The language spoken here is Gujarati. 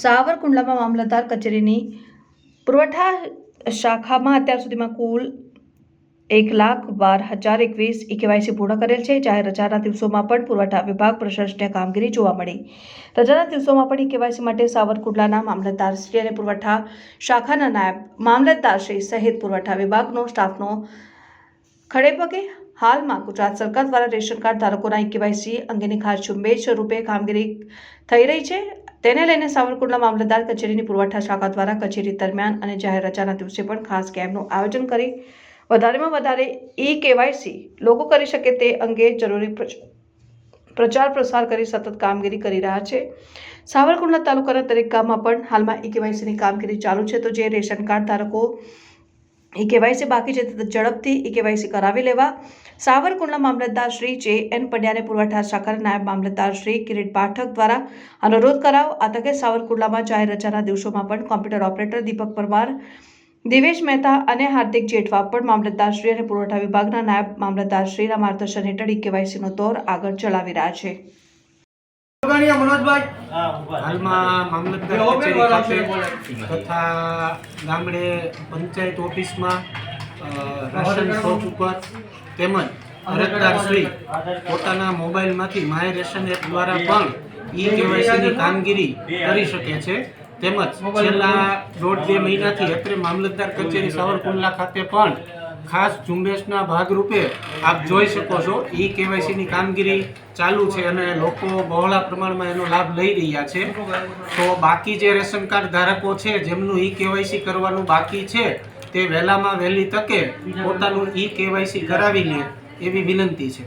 સાવરકુંડલામાં મામલતદાર કચેરીની પુરવઠા શાખામાં અત્યાર સુધીમાં કુલ એક લાખ બાર હજાર એકવીસ કેવાયસી પૂર્ણ કરેલ છે. જાહેર રજાના દિવસોમાં પણ પુરવઠા વિભાગ પ્રશંસનીય કામગીરી જોવા મળી. રજાના દિવસોમાં પણ કેવાયસી માટે સાવરકુંડલાના મામલતદારશ્રી અને પુરવઠા શાખાના નાયબ મામલતદાર શ્રી સહિત પુરવઠા વિભાગનો, સ્ટાફનો ખડેપગે હાલમાં ગુજરાત સરકાર દ્વારા રેશન કાર્ડ ધારકોના કેવાયસી અંગેની ખાસ ઝુંબેશ રૂપે કામગીરી થઈ રહી છે. તેને લઈને સાવરકુંડલા મામલતદાર કચેરીની પુરવઠા શાખા દ્વારા કચેરી દરમિયાન અને જાહેર રજાના દિવસે પણ ખાસ કેમ્પનું આયોજન કરી વધારેમાં વધારે ઈ કેવાયસી લોકો કરી શકે તે અંગે જરૂરી પ્રચાર પ્રસાર કરી સતત કામગીરી કરી રહ્યા છે. સાવરકુંડલા તાલુકાના દરેક ગામમાં પણ હાલમાં ઈ કેવાયસીની કામગીરી ચાલુ છે તો જે રેશન કાર્ડ ધારકો ઈ કેવાયસી બાકી છે તે, ઝડપથી ઈ કેવાયસી કરાવી લેવા. સાવરકુંડલા મામલતદાર શ્રી જે એન પંડ્યાને પુરવઠા શાખાના નાયબ મામલતદાર શ્રી કિરીટ પાઠક દ્વારા અનુરોધ કરાવ આ તકે સાવરકુંડલામાં જાહેર રજાના દિવસોમાં પણ કોમ્પ્યુટર ઓપરેટર દીપક પરમાર, દિવેશ મહેતા અને હાર્દિક જેઠવા પણ મામલતદાર શ્રી અને પુરવઠા વિભાગના નાયબ મામલતદાર શ્રીના માર્ગદર્શન હેઠળ ઈ કેવાયસીનો દોર આગળ ચલાવી રહ્યા છે. ગણ્યા મનોજભાઈ. હાલમાં મામલતદાર કચેરી ખાતે તથા ગામડે પંચાયત ઓફિસમાં રાશન શોપ ઉપર તેમજ અરજદાર શ્રી પોતાના મોબાઈલમાંથી માય રેશન એપ દ્વારા પણ ઈ કેવાયસીની કામગીરી કરી શકે છે. તેમજ છેલ્લા દોઢ બે મહિનાથી અત્રે મામલતદાર કચેરી સાવરકુંડલા ખાતે પણ ખાસ ઝુંબેશના ભાગરૂપે આપ જોઈ શકો છો, ઈ કેવાયસીની કામગીરી ચાલુ છે અને લોકો બહોળા પ્રમાણમાં એનો લાભ લઈ રહ્યા છે. તો બાકી જે રેશન કાર્ડ ધારકો છે, જેમનું ઈ કેવાયસી કરવાનું બાકી છે, તે વહેલામાં વહેલી તકે પોતાનું ઈ કેવાયસી કરાવી લે એવી વિનંતી છે.